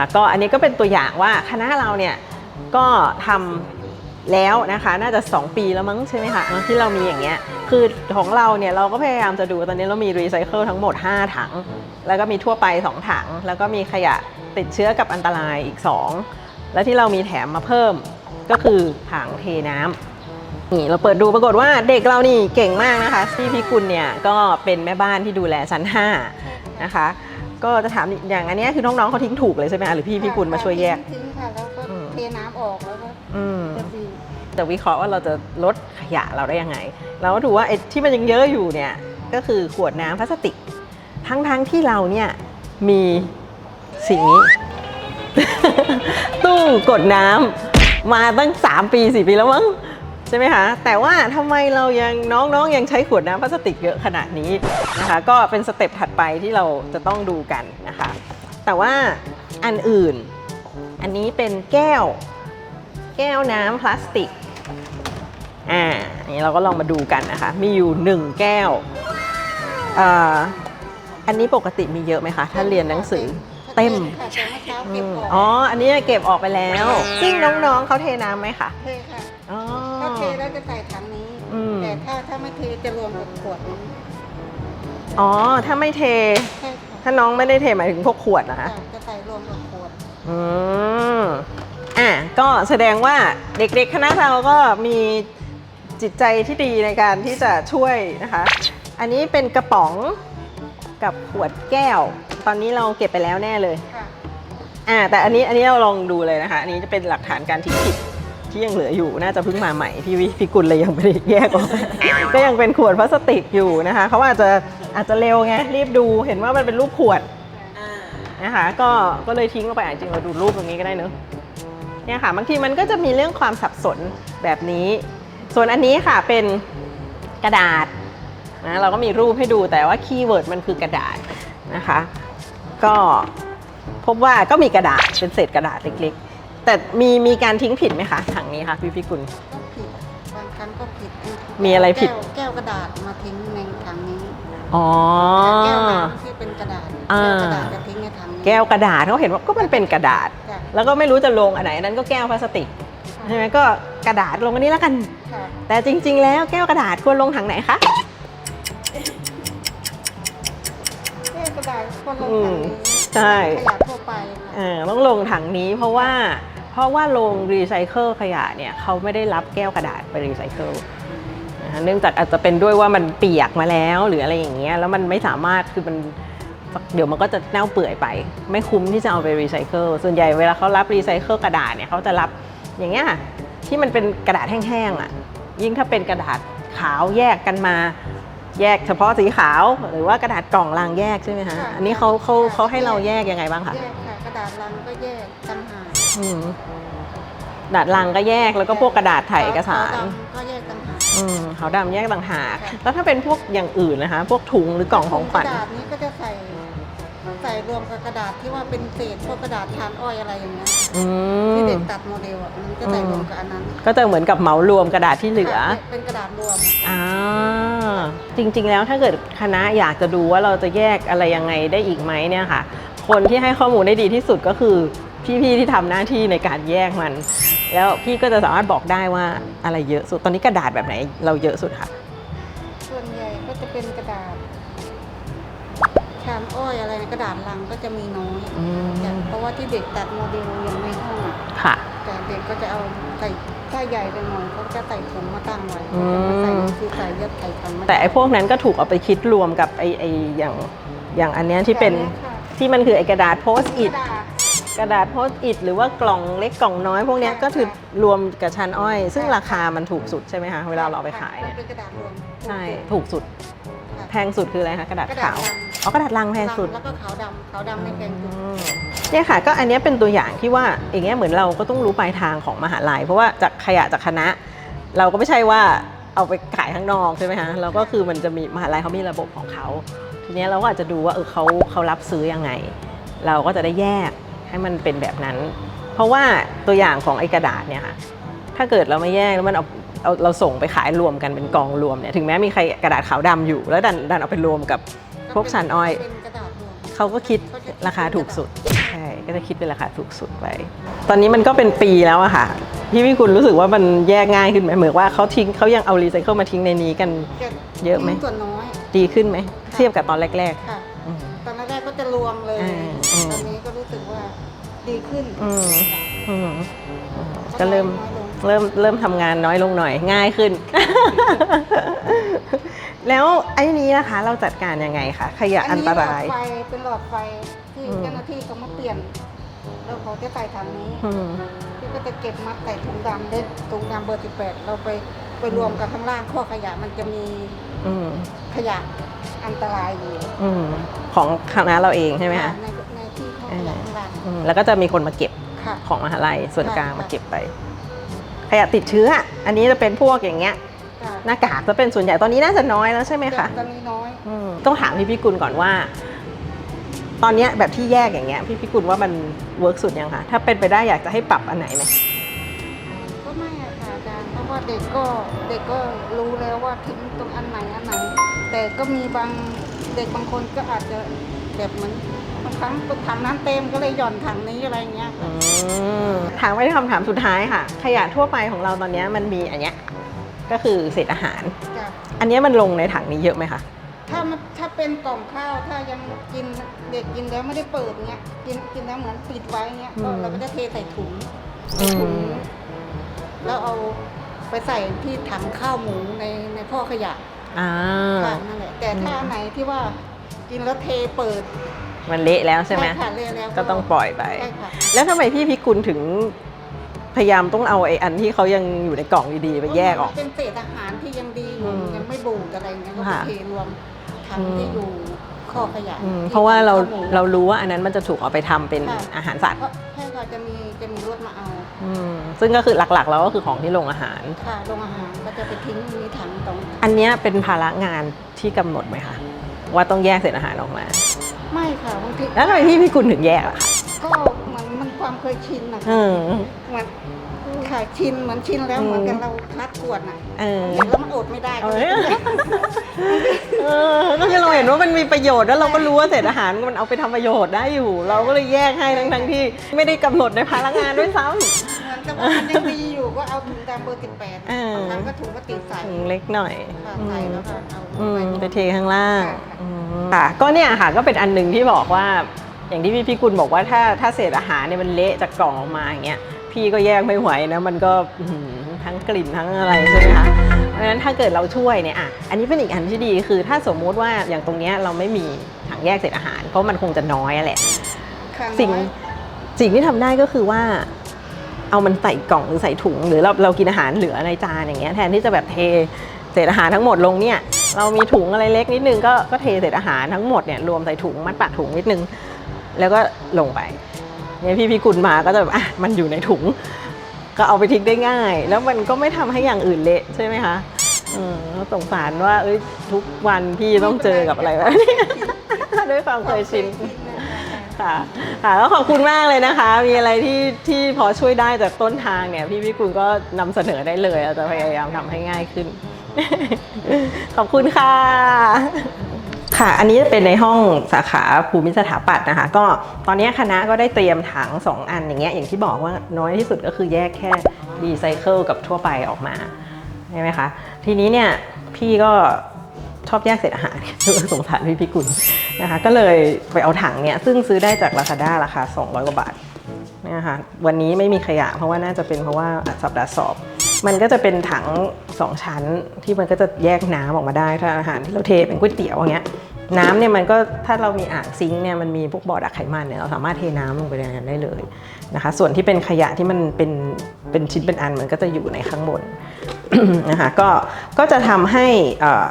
นะคะก็อันนี้ก็เป็นตัวอย่างว่าคณะเราเนี่ยก็ทำแล้วนะคะน่าจะ 2 ปีแล้วมั้งใช่ไหมคะที่เรามีอย่างเงี้ยคือของเราเนี่ยเราก็พยายามจะดูตอนนี้เรามีรีไซเคิลทั้งหมด 5 ถัง แล้วก็มีทั่วไป 2 ถัง แล้วก็มีขยะติดเชื้อกับอันตรายอีก 2 แล้วที่เรามีแถมมาเพิ่มก็คือถังเทน้ำนี่เราเปิดดูปรากฏว่าเด็กเรานี่เก่งมากนะคะพี่พิกุลเนี่ยก็เป็นแม่บ้านที่ดูแลชั้น 5 นะคะ ก็จะถามอย่างอันเนี้ยคือน้องๆเขาทิ้งถูกเลยใช่ไหมคะหรือพี่พิกุลมาช่วยแยกทิ้งค่ะแล้วก็อืมเทน้ำออกแล้วก็อืมจะดีแต่วิเคราะห์ว่าเราจะลดขยะเราได้ยังไง เราก็ถือว่าไอ้ที่มันยังเยอะอยู่เนี่ยก็คือขวดน้ำพลาสติก ทั้งๆที่เราเนี่ยมีสิ่งนี้ ตู้กดน้ำมาตั้ง 3 ปี 4 ปีแล้วมั้ง ใช่ไหมคะแต่ว่าทำไมเรายังน้องๆยังใช้ขวดน้ำพลาสติกเยอะขนาดนี้นะคะก็เป็นสเต็ปถัดไปที่เราจะต้องดูกันนะคะ แต่ว่าอันอื่น อันนี้เป็นแก้ว แก้วน้ำพลาสติกอ่าอันนี้เราก็ลองมาดูกันนะคะ มีอยู่1แก้วอ่าอันนี้ปกติมีเยอะไหมคะ ถ้าเรียนหนังสือเต็มค่ะแต่เมื่อเช้าอืเก็บมออกอ๋อ อันนี้เก็บออกไปแล้ว ซึ่งน้องๆเขาเทน้ำไหมคะ เทค่ะ อ๋อ แต่ถ้าถ้าไม่เทจะรวมกับขวดนี้อ๋อ ถ้าไม่เท ใช่ค่ะถ้าน้องไม่ได้เทหมายถึงพวกขวดนะคะค่ะจะใส่รวมกับขวดอืมอะก็แสดงว่าเด็กๆคณะเราก็มีจิตใจที่ดีในการที่จะช่วยนะคะ อันนี้เป็นกระป๋องกับขวดแก้ว ตอนนี้เราเก็บไปแล้วแน่เลย ค่ะ อ่าแต่อันนี้อันนี้เราลองดูเลยนะคะ อันนี้จะเป็นหลักฐานการทิ้งผิด ที่ยังเหลืออยู่น่าจะเพิ่งมาใหม่พี่วิพี่กุลเลยยังไม่ได้แยกออก ก็ยังเป็นขวดพลาสติกอยู่นะคะเขาอาจจะอาจจะเร็วไงรีบดูเห็นว่ามันเป็นรูปขวดนะคะก็ก็เลยทิ้งลงไปอะจริงเราดูรูปตรงนี้ก็ได้เนอะเนี่ยค่ะบางทีมันก็จะมีเรื่องความสับสนแบบนี้ ส่วนอันนี้ค่ะเป็นกระดาษนะเราก็มีรูปให้ดูแต่ว่าคีย์เวิร์ดมันคือกระดาษนะคะ ก็พบว่าก็มีกระดาษเป็นเศษกระดาษเล็กๆ แต่มีมีการทิ้งผิดไหมคะถังนี้ค่ะพี่พี่กุลก็ผิดบางครั้งก็ผิดมีอะไรผิด แก้วแก้วกระดาษมาทิ้งในถังนี้อ๋อ แก้วน้ำที่เป็นกระดาษอ่าแก้วกระดาษจะทิ้งในถังนี้แก้วกระดาษเขาเห็นว่าก็มันเป็นกระดาษ จ้ะแล้วก็ไม่รู้จะลงอันไหนอันนั้นก็แก้วพลาสติกใช่ไหมก็กระดาษลงอันนี้แล้วกัน ค่ะแต่จริง ๆ แล้วแก้วกระดาษควรลงถังไหนคะ แก้วกระดาษคนลงอืถัมงนี้ใช่ ขยะทั่วไปค่ะ เออต้องลงถังนี้เพราะว่า เพราะว่าโรงรีไซเคิลขยะเนี่ยเขาไม่ได้รับแก้วกระดาษไปรีไซเคิลนะคะเนื่องจากอาจจะเป็นด้วยว่ามันเปียกมาแล้วหรืออะไรอย่างเงี้ยแล้วมันไม่สามารถคือมันเดี๋ยวมันก็จะเน่าเปื่อยไป ไม่คุ้มที่จะเอาไปรีไซเคิลส่วนใหญ่เวลาเขารับรีไซเคิลกระดาษเนี่ยเขาจะรับอย่างเงี้ยที่มันเป็นกระดาษแห้งๆอะยิ่งถ้าเป็นกระดาษขาวแยกกันมา แยกเฉพาะสีขาว หรือว่ากระดาษกล่องรางแยกใช่ไหมคะค่ะอันนี้เขาเขาเขาให้เราแยกยังไงบ้างคะแยกค่ะกระดาษลังก็แยกต่างหากอืมกระ ดาษลังก็แยกแล้วก็พวกกระดาษถ่ายเอกสารขวดำก็แยกต่างหากอืมขาวดำแยกต่างหากค่ะแล้วถ้าเป็นพวกอย่างอื่นนะคะ พวกถุงหรือกล่องของขวัญกระดาษนี้ก็จะใส่ใส่รวมกับกระดาษที่ว่าเป็นเศษพวกกระดาษทานอ้อยอะไรอย่างเงี้ยอืที่มเด็กตัดโมเดลอะมันจะใส่รวมกับอันนั้น ก็จะเหมือนกับเหมารวมกระดาษที่เหลือค่ะเป็นกระดาษรวมอ่าจริง ๆ แล้วถ้าเกิดคณะอยากจะดูว่าเราจะแยกอะไรยังไงได้อีกไหมเนี่ยค่ะ คนที่ให้ข้อมูลได้ดีที่สุดก็คือ พี่ๆที่ทำหน้าที่ในการแยกมัน แล้วพี่ก็จะสามารถบอกได้ว่าอะไรเยอะสุดตอนนี้กระดาษแบบไหน เราเยอะสุดค่ะ ส่วนใหญ่ก็จะเป็นกระดาษชานอ้อยอะไรนะกระดาษลังก็จะมีน้อยอืมจ้ะเพราะว่าที่เด็กตัดโมเดลยังไม่ห้องอะค่ะ แต่เด็กก็จะเอาใส่ถ้าใหญ่ไปหน่อยเขาจะใส่ถุงมาตั้งไว้อืเขามจะมาใส่คือใส่เยอะใส่ถังมาแต่ไอ้พวกนั้นก็ถูกเอาไปคิดรวมกับไอ้ไอ้อย่างอย่างอันเนี้ยที่เป็นแบบค่ะที่มันคือไอ้กระดาษโพสต์อิท กระดาษกระดาษโพสต์อิทหรือว่ากล่องเล็กกล่องน้อยพวกเนี้ยค่ะก็คือรวมกับชั้นอ้อย ซึ่งค่ะราคามันถูกสุดใช่ไหมคะเวลาเราเอาไปขายเนี่ยเป็นกระดาษรวมใช่ถูกสุดค่ะแพงสุดคืออะไรคะกระดาษกระดาขาษวลังอ๋อกระดาษลังแพงสุดแล้วก็ขาวดำขาวดำในแพงสุดอืมเนี่ยค่ะก็อันเนี้ยเป็นตัวอย่างที่ว่าอย่างเงี้ยเหมือนเราก็ต้องรู้ปลายทางของมหาลัย เพราะว่าจากขยะจากคณะ เราก็ไม่ใช่ว่าเอาไปขายข้างนอกใช่ไหมคะเราก็คือมันจะมีมหาลัยเขามีระบบของเขาทีเนี้ยเราก็อาจจะดูว่าเออเขาเขารับซื้อยังไง เราก็จะได้แยก ให้มันเป็นแบบนั้น เพราะว่าตัวอย่างของไอ้กระดาษเนี่ยค่ะถ้าเกิดเราไม่แยกแล้วมันเอาเอาเราส่งไปขายรวมกันเป็นกองรวมเนี่ยถึงแม้มีใครกระดาษขาวดำอยู่แล้วดันดันเอาไปรวมกับพวกชันอ้อย เป็นกระดาษรวมเขาก็คิดราคาถูกสุดใช่ก็จะคิดเป็นราคาถูกสุดไป ตอนนี้มันก็เป็นปีแล้วอะค่ะพี่พี่คุณรู้สึกว่ามันแยกง่ายขึ้นไหมเหมือนว่าเขาทิ้งเขายังเอารีไซเคิลมาทิ้งในนี้กันจะเยอะไหมทิ้งส่วนน้อยดีขึ้นไหม เทียบกับตอนแรกค่ะ ดีขึ้นอืมค่ะอืมก็เริ่มน้อยลงเริ่มเริ่มทำงานน้อยลงหน่อยง่ายขึ้น แล้วไอ้นี้นะคะเราจัดการยังไงคะขยะอันตราย หลอดไฟเป็นหลอดไฟที่อืมเจ้าหน้าที่เขามาเปลี่ยน แล้วเขาจะใส่ถังนี้อืมพี่ก็จะเก็บมัดใส่ถุงดำเล็กถุงดำเบอร์18เราไปไปรวมกันข้างล่างข้อขยะมันจะมีอืมขยะอันตรายอยู่อืมของคณะเราเองใช่ไหมคะ ในในที่ข้ อขยะข้างล่างอืมแล้วก็จะมีคนมาเก็บค่ะ ของมหาลัยส่วนกลางค่ะ มาเก็บไป ขยะติดเชื้อ อันนี้จะเป็นพวกอย่างเงี้ย ค่ะหน้ากากจะเป็นส่วนใหญ่ตอนนี้น่าจะน้อยแล้วใช่ไหมคะ ตอนนี้น้อย อืมต้องถามพี่พี่กุลก่อนว่า ตอนเนี้ยแบบที่แยกอย่างเงี้ยพี่พี่กุลว่ามันเวิร์กสุดยังคะถ้าเป็นไปได้อยากจะให้ปรับอันไหนไหมก็ไม่อะค่ะอาจารย์เพราะว่าเด็กก็เด็กก็รู้แล้วว่าทิ้งตรงอันไหนอันไหน แต่ก็มีบางเด็กบางคนก็อาจจะแบบเหมือนบางครั้งถังน้ำเต็มก็เลยหย่อนถังนี้อะไรเงี้ยอืมถามไว้ที่คำถามสุดท้ายค่ะ ขยะทั่วไปของเราตอนเนี้ยมันมีอันเนี้ยก็คือเศษอาหาร จ้ะอันเนี้ยมันลงในถังนี้เยอะไหมคะ ถ้ามันถ้าเป็นกล่องข้าวถ้ายังกินเด็กกินแล้วไม่ได้เปิดเงี้ยกินกินแล้วเหมือนปิดไว้เงี้ยก็อืม เราก็จะเทใส่ถุงอืมถุงแล้วเอาไปใส่ที่ถังข้าวหมูในในพ่อขยะ อ่า ค่ะนั่นแหละแต่ถ้าอันไหนที่ว่ากินแล้วเทเปิด มันเละแล้วใช่ไหมค่ะเละแล้วก็ต้องปล่อยไป ใช่ค่ะ แล้วทำไมพี่พิกุลถึงพยายามต้องเอาไอ้อันที่เขายังอยู่ในกล่องดีๆไปแยกออก มันเป็นเศษอาหารที่ยังดีอยู่อืมยังไม่บูดอะไรเงี้ยก็ไปค่ะ เทรวมถังอืมที่อยู่ข้อขยะอืมที่เพราะว่าเราข้หมูเรารู้ว่าอันนั้นมันจะถูกเอาไปทำเป็นค่ะ อาหารสัตว์ เพราะให้เราจะมีจะมีรถมาเอาอืมซึ่งก็คือหลักๆแล้วก็คือของที่โรงอาหาร ค่ะโรงอาหารก็จะไปทิ้งมีถังตรงอันเนี้ยเป็นภาระงานที่กำหนดไหมคะว่าต้องแยกเศษอาหารออกมา ไม่ค่ะบางทีแล้วทำไมพี่พิกุลถึงแยกล่ะคะก็เหมือนมันความเคยชินนะเออ เหมือน ค่ะชินเหมือนชินแล้วอืมเหมือนกันเราคัดกวดน่ะเออ เห็นแล้วมันอดไม่ได้เอาก็เลเลยยเออก็คือเราเห็นว่ามันมีประโยชน์แล้วเราก็รู้ว่าเศษอาหารมันเอาไปทำประโยชน์ได้อยู่ เราก็เลยแยกให้ทั้งๆที่ไม่ได้กำหนดในภาระงานด้วยซ้ำ เหมือนกับว่ามันยังดีอยู่ก็เอาถุงดำเบอร์สิบแปดเออ บางครั้งก็ถุงพลาสติกใส่ถุงเล็กหน่อย ค่ะใส่แล้วก็เอาอืมไปไป เทข้างล่างค่ะ อืมค่ะก็เนี่ยค่ะก็เป็นอันหนึ่งที่บอกว่า อย่างที่พี่พี่กุลบอกว่าถ้าถ้าเศษอาหารเนี่ยมันเละจากกล่องออกมาอย่างเงี้ย พี่ก็แยกไม่ไหวนะมันก็อื้อหือทั้งกลิ่นทั้งอะไรใช่ไหมคะเพราะฉะนั้นถ้าเกิดเราช่วยเนี่ยอะอันนี้เป็นอีกอันที่ดีคือถ้าสมมุติว่าอย่างตรงเนี้ยเราไม่มีถังแยกเศษอาหาร เพราะมันคงจะน้อยอะแหละค่ะสิ่งน้อยสิ่งที่ทำได้ก็คือว่า เอามันใส่กล่องหรือใส่ถุง หรือเราเรากินอาหารเหลือในจานอย่างเงี้ยแทนที่จะแบบเทเศษอาหารทั้งหมดลงเนี่ยเรามีถุงอะไรเล็กนิดนึงก็ก็เทเศษอาหารทั้งหมดเนี่ยรวมใส่ถุงมัดปากถุงนิดนึง แล้วก็ลงไป เนี่ยพี่พี่กุลมาก็จะแบบอะมันอยู่ในถุง ก็เอาไปทิ้งได้ง่าย แล้วมันก็ไม่ทำให้อย่างอื่นเละใช่ไหมคะเออสงสารว่า เอ้ยทุกวันพี่ต้องเจอกับอะไรแบบนี้ด้วยความเคยชินค่ะค่ะก็ขอบคุณมากเลยนะคะ มีอะไรที่ที่พอช่วยได้จากต้นทางเนี่ย พี่พี่กุลก็นำเสนอได้เลยเราจะพยายามทำให้ง่ายขึ้น ขอบคุณค่ะ ค่ะ อันนี้จะเป็นในห้องสาขาภูมิสถาปัตย์นะคะ ก็ตอนนี้คณะก็ได้เตรียมถัง 2 อันอย่างเงี้ยอย่างที่บอกว่าน้อยที่สุดก็คือแยกแค่รีไซเคิลกับทั่วไปออกมาใช่ไหมคะ ทีนี้เนี่ยพี่ก็ชอบแยกเศษอาหารสงสารพี่พิกุลนะคะ ก็เลยไปเอาถังเนี่ยซึ่งซื้อได้จาก Lazada ราคา 200 กว่าบาทนะคะวันนี้ไม่มีขยะเพราะว่าน่าจะเป็นเพราะว่าสัปดาห์สอบ มันก็จะเป็นถัง 2 ชั้นที่มันก็จะแยกน้ำออกมาได้ถ้าอาหารที่เราเทเป็นก๋วยเตี๋ยวอย่างเงี้ย น้ำเนี่ยมันก็ถ้าเรามีอ่างซิงค์เนี่ยมันมีพวกบ่อดักไขมันเนี่ยเราสามารถเทน้ำลงไปในนั้นได้เลยนะคะส่วนที่เป็นขยะที่มันเป็นเป็นชิ้นเป็นอันมันก็จะอยู่ในข้างบนนะคะก็ก็จะทำให้อ่อ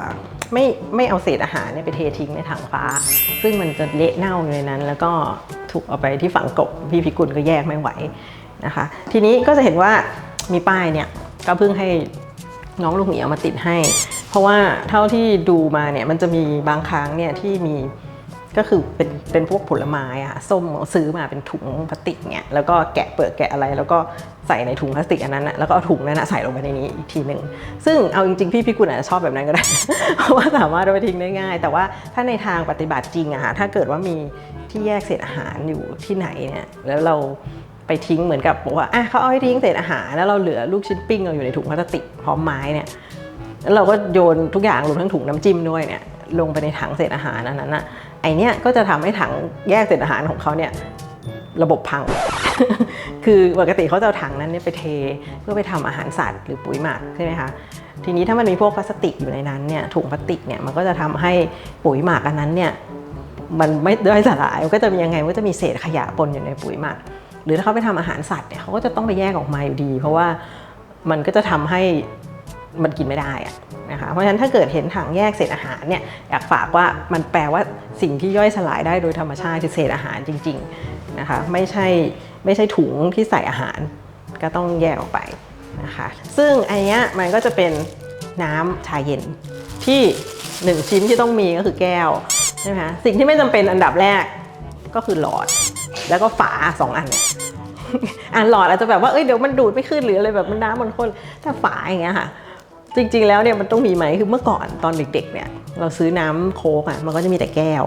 ไม่ไม่เอาเศษอาหารเนี่ยไปเททิ้งในถังฟ้า ซึ่งมันจะเละเน่าอยู่ในนั้น แล้วก็ถูกเอาไปที่ฝังกบพี่พิกุลก็แยกไม่ไหวนะคะ ทีนี้ก็จะเห็นว่ามีป้ายเนี่ยก็เพิ่งให้น้องลูกเหมีเอามาติดให้ เพราะว่าเท่าที่ดูมาเนี่ยมันจะมีบางครั้งเนี่ยที่มีก็คือเป็นเป็นพวกผลไม้อะส้มซื้อมาเป็นถุงพลาสติกเนี่ยแล้วก็แกะเปลือกแกะอะไร แล้วก็ใส่ในถุงพลาสติกอันนั้นนะแล้วก็เอาถุงนั้นนะใส่ลงไปในนี้อีกทีหนึ่งซึ่งเอาจริงๆพี่พี่กุลอาจจะชอบแบบนั้นก็ได้ เพราะว่าสามารถเอาไปทิ้งได้ง่าย แต่ว่าถ้าในทางปฏิบัติจริงอะค่ะถ้าเกิดว่ามีที่แยกเศษอาหารอยู่ที่ไหนเนี่ยแล้วเราไปทิ้งเหมือนกับบอกว่าอะเขาเอาให้ทิ้งเศษอาหารแล้วเราเหลือลูกชิ้นปิ้งเราอยู่ในถุงพลาสติกพร้อมไม้เนี่ย แล้วเราก็โยนทุกอย่างรวมทั้งถุงน้ำจิ้มด้วยเนี่ยลงไปในถังเศษอาหารอันนั้นน่ะไอเนี้ยก็จะทำให้ถังแยกเศษอาหารของเขาเนี่ยระบบพัง คือปกติเขาจะเอาถังนั้นเนี่ยไปเทเพื่อไปทำอาหารสัตว์หรือปุ๋ยหมักใช่ไหมคะทีนี้ถ้ามันมีพวกพลาสติกอยู่ในนั้นเนี่ยถุงพลาสติกเนี่ยมันก็จะทำให้ปุ๋ยหมักอันนั้นเนี่ยมันไม่ย่อยสลายมันก็จะมียังไงก็จะมีเศษขยะปนอยู่ในปุ๋ยหมัก หรือถ้าเขาไปทำอาหารสัตว์เนี่ยเขาก็จะต้องไปแยกออกมาอยู่ดี เพราะว่ามันก็จะทำให้ มันกินไม่ได้อะนะคะเพราะฉะนั้นถ้าเกิดเห็นถังแยกเศษอาหารเนี่ยอยากฝากว่ามันแปลว่าสิ่งที่ย่อยสลายได้โดยธรรมชาติคือเศษอาหารจริงๆนะคะไม่ใช่ไม่ใช่ถุงที่ใส่อาหารก็ต้องแยกออกไปนะคะซึ่งอันเนี้ยมันก็จะเป็นน้ำชาเย็นที่หนึ่งชิ้นที่ต้องมีก็คือแก้วใช่ไหมคะสิ่งที่ไม่จำเป็นอันดับแรกก็คือหลอด แล้วก็ฝาสองอันเนี่ยอ่านหลอดอาจจะแบบว่าเอ้ยเดี๋ยวมันดูดไม่ขึ้นหรืออะไรแบบมันน้ำมันข้นแต่ฝาอย่างเงี้ยค่ะ จริงๆ แล้วเนี่ยมันต้องมีไหมคือเมื่อก่อนตอนเด็กๆ เนี่ย เราซื้อน้ำโค้กอะมันก็จะมีแต่แก้ว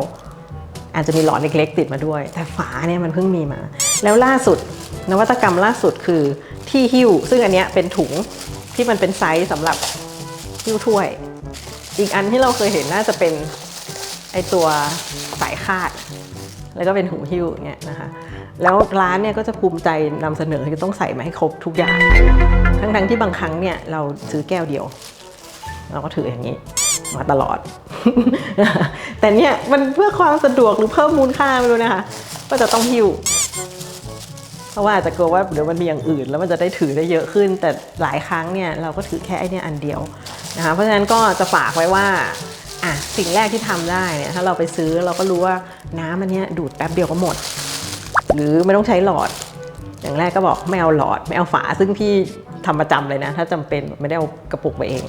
อาจจะมีหลอดเล็กๆ ติดมาด้วย แต่ฝาเนี่ยมันเพิ่งมีมา แล้วล่าสุดนวัตกรรมล่าสุดคือที่หิ้ว ซึ่งอันเนี้ยเป็นถุงที่มันเป็นไซส์สำหรับหิ้วถ้วย อีกอันที่เราเคยเห็นน่าจะเป็นไอตัวสายคาด แล้วก็เป็นหูหิ้วเงี้ยนะคะ แล้วร้านเนี่ยก็จะภูมิใจนำเสนอคือต้องใส่มาให้ครบทุกอย่าง ทั้งๆที่บางครั้งเนี่ยเราซื้อแก้วเดียว เราก็ถืออย่างนี้มาตลอด แต่เนี่ยมันเพื่อความสะดวกหรือเพิ่มมูลค่าไม่รู้นะคะ ก็จะต้องหิ้วเพราะว่าจะกลัวว่าเดี๋ยวมันมีอย่างอื่น แล้วมันจะได้ถือได้เยอะขึ้น แต่หลายครั้งเนี่ยเราก็ถือแค่ไอเนี่ยอันเดียวนะคะเพราะฉะนั้นก็จะฝากไว้ว่าอะสิ่งแรกที่ทำได้เนี่ยถ้าเราไปซื้อเราก็รู้ว่าน้ำอันเนี้ยดูดแป๊บเดียวก็หมด หรือไม่ต้องใช้หลอด อย่างแรกก็บอกไม่เอาหลอด ไม่เอาฝาซึ่งพี่ทำประจำเลยนะ ถ้าจำเป็นไม่ได้เอากระปุกไปเอง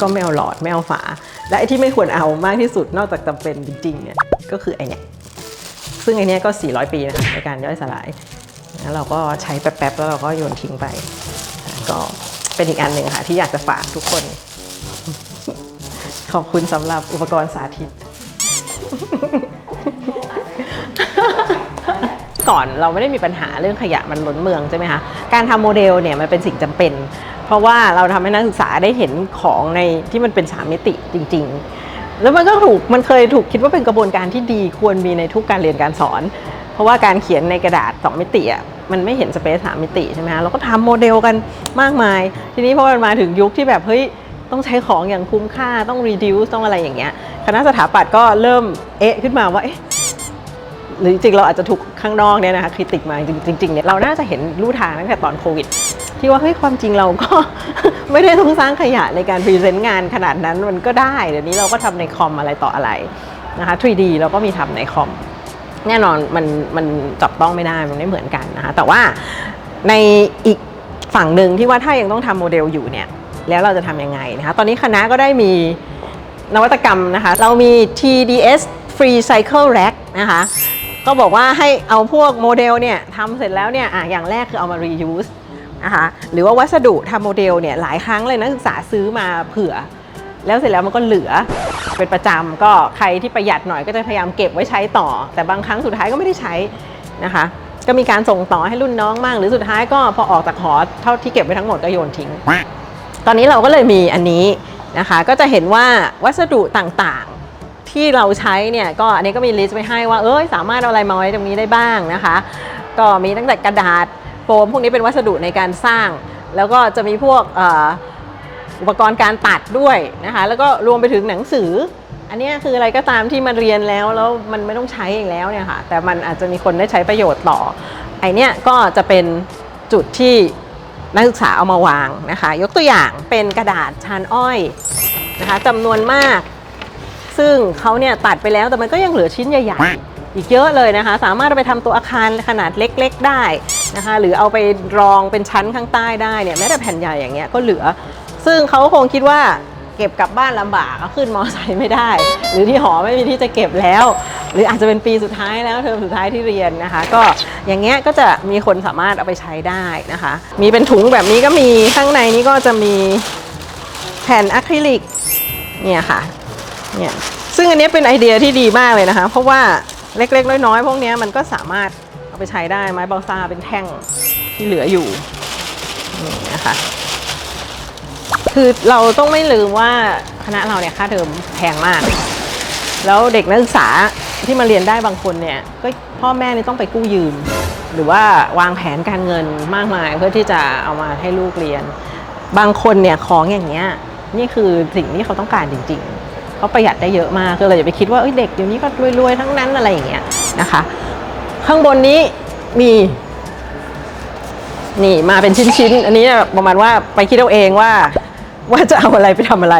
ก็ไม่เอาหลอดไม่เอาฝา และไอ้ที่ไม่ควรเอามากที่สุดนอกจากจำเป็นจริงๆเนี่ยก็คือไอเนี่ยซึ่งไอเนี้ยก็ 400 ปีนะคะในการย่อยสลายแล้วเราก็ใช้แป๊บๆแล้วเราก็โยนทิ้งไป ก็เป็นอีกอันหนึ่งค่ะ ที่อยากจะฝากทุกคน ขอบคุณสำหรับอุปกรณ์สาธิต ก่อนเราไม่ได้มีปัญหาเรื่องขยะมันล้นเมืองใช่ไหมคะการทำโมเดลเนี่ยมันเป็นสิ่งจำเป็น เพราะว่าเราทำให้นักศึกษาได้เห็นของในที่มันเป็นสามมิติจริง ๆ แล้วมันก็ถูกมันเคยถูกคิดว่าเป็นกระบวนการที่ดีควรมีในทุกการเรียนการสอน เพราะว่าการเขียนในกระดาษ2มิติอะมันไม่เห็นสเปซสามมิติใช่ไหมคะเราก็ทำโมเดลกันมากมาย ทีนี้พอมันมาถึงยุคที่แบบเฮ้ยต้องใช้ของอย่างคุ้มค่าต้อง reduce ต้องอะไรอย่างเงี้ยคณะสถาปัตย์ก็เริ่มเอะขึ้นมาว่าเอ๊ะ หรือจริงเราอาจจะถูกข้างนอกเนี่ยนะคะคริติกมาจริงๆเนี่ยเราน่าจะเห็นรูทางตั้งแต่ตอนโควิดที่ว่าเฮ้ยความจริงเราก็ ไม่ได้ต้องสร้างขยะในการพรีเซนต์งานขนาดนั้นมันก็ได้เดี๋ยวนี้เราก็ทำในคอมอะไรต่ออะไรนะคะ 3D เราก็มีทำในคอมแน่นอนมันมันจับต้องไม่ได้มันไม่เหมือนกันนะคะแต่ว่าในอีกฝั่งหนึ่งที่ว่าถ้ายังต้องทำโมเดลอยู่เนี่ยแล้วเราจะทำยังไงนะคะตอนนี้คณะก็ได้มีนวัตกรรมนะคะ เรามี TDS Free Cycle Rack นะคะ ก็บอกว่าให้เอาพวกโมเดลเนี่ยทำเสร็จแล้วเนี่ยอะอย่างแรกคือเอามา reuse นะคะหรือว่าวัสดุทำโมเดลเนี่ยหลายครั้งเลยนักศึกษาซื้อมาเผื่อ แล้วเสร็จแล้วมันก็เหลือเป็นประจำก็ใครที่ประหยัดหน่อยก็จะพยายามเก็บไว้ใช้ต่อ แต่บางครั้งสุดท้ายก็ไม่ได้ใช้นะคะก็มีการส่งต่อให้รุ่นน้องมั่งหรือสุดท้ายก็พอออกจากหอเท่าที่เก็บไว้ทั้งหมดก็โยนทิ้ง ตอนนี้เราก็เลยมีอันนี้นะคะก็จะเห็นว่าวัสดุต่าง ที่เราใช้เนี่ยก็อันนี้ก็มีลิสต์ไว้ให้ว่าเอ้ยสามารถเอาอะไรมาไว้ตรงนี้ได้บ้างนะคะ ก็มีตั้งแต่กระดาษโฟมพวกนี้เป็นวัสดุในการสร้าง แล้วก็จะมีพวกอ,อุปกรณ์การตัดด้วยนะคะแล้วก็รวมไปถึงหนังสือ อันนี้คืออะไรก็ตามที่มาเรียนแล้วแล้วมันไม่ต้องใช้อีกแล้วเนี่ยค่ะแต่มันอาจจะมีคนได้ใช้ประโยชน์ต่อไอเนี้ยก็จะเป็นจุดที่นักศึกษาเอามาวางนะคะ ยกตัวอย่างเป็นกระดาษชานอ้อยนะคะจำนวนมาก ซึ่งเขาเนี่ยตัดไปแล้วแต่มันก็ยังเหลือชิ้นใหญ่ ๆ อีกเยอะเลยนะคะ สามารถไปทำตัวอาคารขนาดเล็ก ๆ ได้นะคะ หรือเอาไปรองเป็นชั้นข้างใต้ได้เนี่ยแม้แต่แผ่นใหญ่อย่างเงี้ยก็เหลือ ซึ่งเขาคงคิดว่าเก็บกลับบ้านลำบากเอาขึ้นมอไซค์ไม่ได้ หรือที่หอไม่มีที่จะเก็บแล้ว หรืออาจจะเป็นปีสุดท้ายแล้วเทอมสุดท้ายที่เรียนนะคะ ก็อย่างเงี้ยก็จะมีคนสามารถเอาไปใช้ได้นะคะ มีเป็นถุงแบบนี้ก็มีข้างในนี้ก็จะมีแผ่นอะคริลิกเนี่ยค่ะ เนี่ยซึ่งอันนี้เป็นไอเดียที่ดีมากเลยนะคะ เพราะว่าเล็กๆ น้อยๆ พวกนี้มันก็สามารถเอาไปใช้ได้ไม้เบาซาเป็นแท่งที่เหลืออยู่นี่นะคะคือเราต้องไม่ลืมว่าคณะเราเนี่ยค่าเทอมแพงมาก แล้วเด็กนักศึกษาที่มาเรียนได้บางคนเนี่ยก็พ่อแม่นี่ต้องไปกู้ยืม หรือว่าวางแผนการเงินมากมายเพื่อที่จะเอามาให้ลูกเรียน บางคนเนี่ยของอย่างเงี้ยนี่คือสิ่งที่เขาต้องการจริง ๆ เขาประหยัดได้เยอะมากก็เลยอย่าไปคิดว่าเเด็กเดี๋ยวนี้ก็รวยๆทั้งนั้นอะไรอย่างเงี้ยนะคะ ข้างบนนี้มีนี่มาเป็นชิ้นๆ อันนี้ประมาณว่าไปคิดเอาเองว่า ว่าจะเอาอะไรไปทำอะไร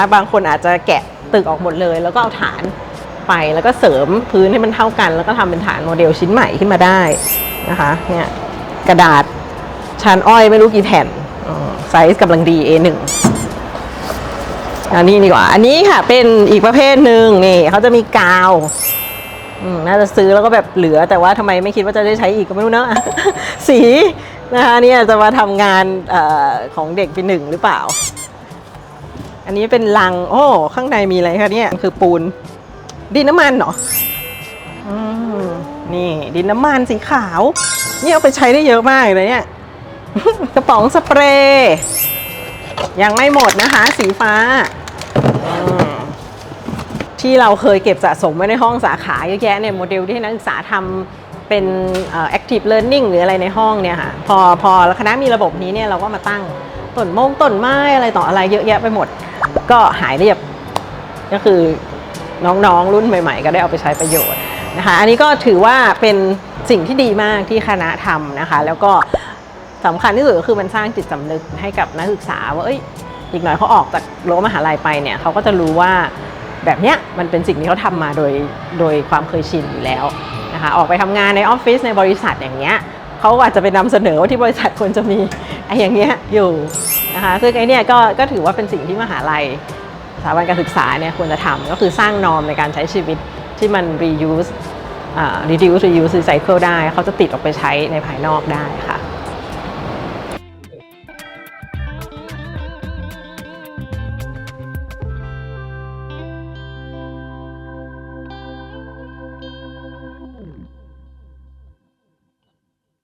ะบางคนอาจจะแกะตึกออกหมดเลย แล้วก็เอาฐานไปแล้วก็เสริมพื้นให้มันเท่ากัน แล้วก็ทำเป็นฐานโมเดลชิ้นใหม่ขึ้นมาได้นะคะเนี่ยกระดาษชานอ้อยไม่รู้กี่แผ่นไซส์กำลังดี A1 อันนี้ดีกว่า อันนี้ค่ะเป็นอีกประเภทหนึ่งนี่เขาจะมีกาวน่าจะซื้อแล้วก็แบบเหลือแต่ว่าทำไมไม่คิดว่าจะได้ใช้อีกก็ไม่รู้เนอะสีนะคะนี่จะมาทำงานอของเด็กปีหนึ่งหรือเปล่า อันนี้เป็นลัง โอ้ ข้างในมีอะไรคะเนี่ยคือปูน ดินน้ำมันเหรออืมนี่ ดินน้ำมันสีขาว นี่เอาไปใช้ได้เยอะมากเลยเนี่ยกระป๋องสเปรย์ยังไม่หมดนะคะ สีฟ้า ที่เราเคยเก็บสะสมไว้ในห้องสาขาเยอะแยะเนี่ยโมเดลที่นักศึกษาทำเป็นเอ่อ active learning หรืออะไรในห้องเนี่ยค่ะพอพอคณะมีระบบนี้เนี่ยเราก็มาตั้งต้นมงต้นไม้อะไรต่ออะไรเยอะแยะไปหมด ก็หายเรียบก็คือน้องๆรุ่นใหม่ ๆ ก็ได้เอาไปใช้ประโยชน์นะคะอันนี้ก็ถือว่าเป็นสิ่งที่ดีมากที่คณะทำนะคะ แล้วก็สำคัญที่สุดก็คือมันสร้างจิตสำนึกให้กับนักศึกษาว่าเอ้ยอีกหน่อยเขาออกจากรั้วมหาลัยไปเนี่ยเขาก็จะรู้ว่า แบบเนี้ยมันเป็นสิ่งที่เขาทำมาโดยโดยความเคยชินอยู่แล้วนะคะออกไปทำงานในออฟฟิศในบริษัทอย่างเงี้ยเขาอาจจะไปนำเสนอว่าที่บริษัทควรจะมีไอ้อย่างเงี้ยอยู่นะคะซึ่งไอ้นี่ก็ก็ถือว่าเป็นสิ่งที่มหาลัยสถาบันการศึกษาเนี่ยควรจะทำก็คือสร้างนอมในการใช้ชีวิตที่มัน reuse อ่า reduce reuse recycle ได้เขาจะติดออกไปใช้ในภายนอกได้ค่ะ